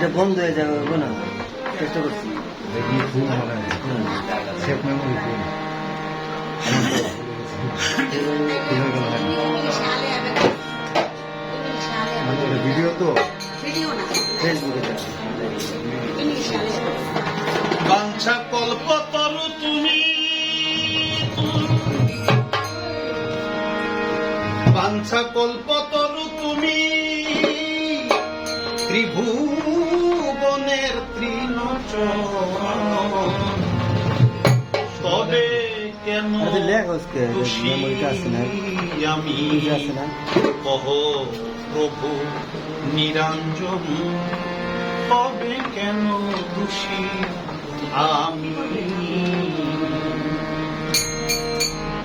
এটা বন্ধ হয়ে যাবে হবে না? চেষ্টা করছি। দেখি ফুল মনে ভিডিও তো। বাঞ্ছা কল্প তরু তুমি। বাঞ্ছা কল্প তরু তুমি। ত্রিভুবনের তৃণচরণ তবে কেন? আমি? কহ প্রভু নিরঞ্জন। তবে কেন দোষী আমি?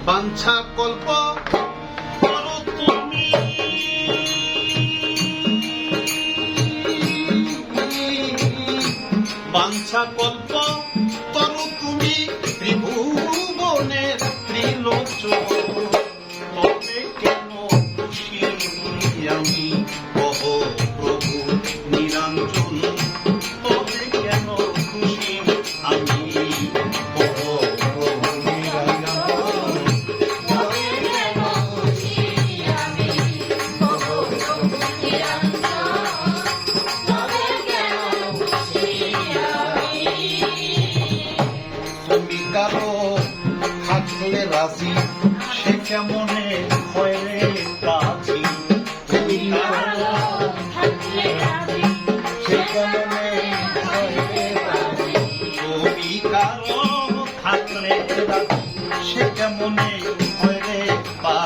বাঞ্ছা কল্প বাঞ্ছা কল্প করো তুমি ত্রিভুবনের ত্রিলোচন। থাকলে সে কেমনে সে কেমনে হয় রে কাজী তুমি সে কেমনে হয় রে কাজী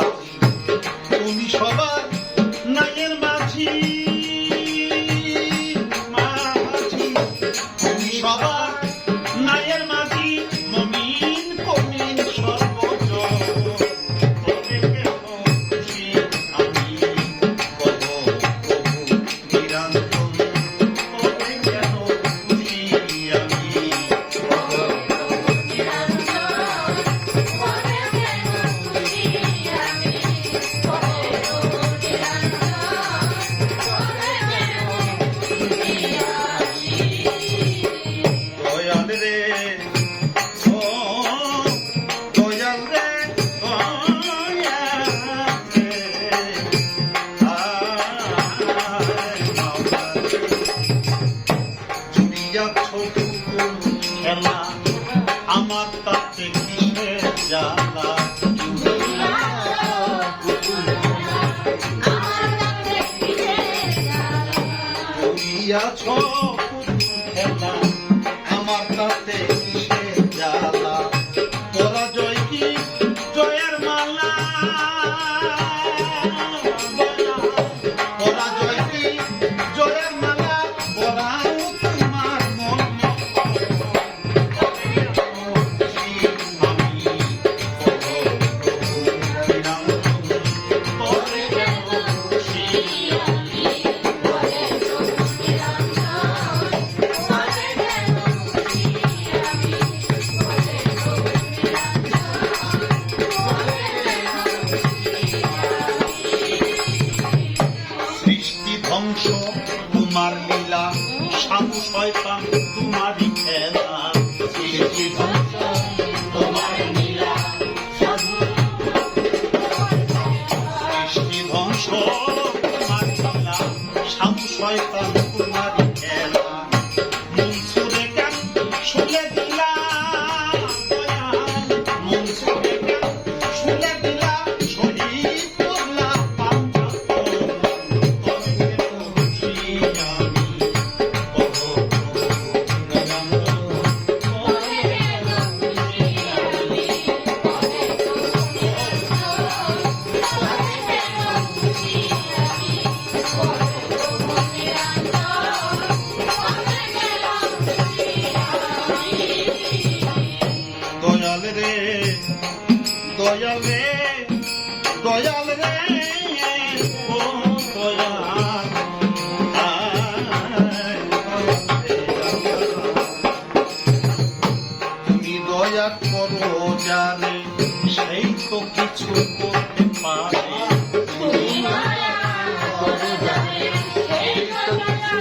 তুমি সবার জুড়িয়াছ খেলা আমার তাতে কিসের জ্বালা? জয়ের মালা? সাধু শয়তান তোমারই খেলা সৃষ্টি ধ্বংস তোমার তোমার শয়তান তোমারই দয়াল রে দয়াল রে, ও দয়াল। তুমি দয়া করো জানে সেই তো কিছু করতে পারে। তুমি দয়া করো জানে সেই তো কিছু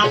Na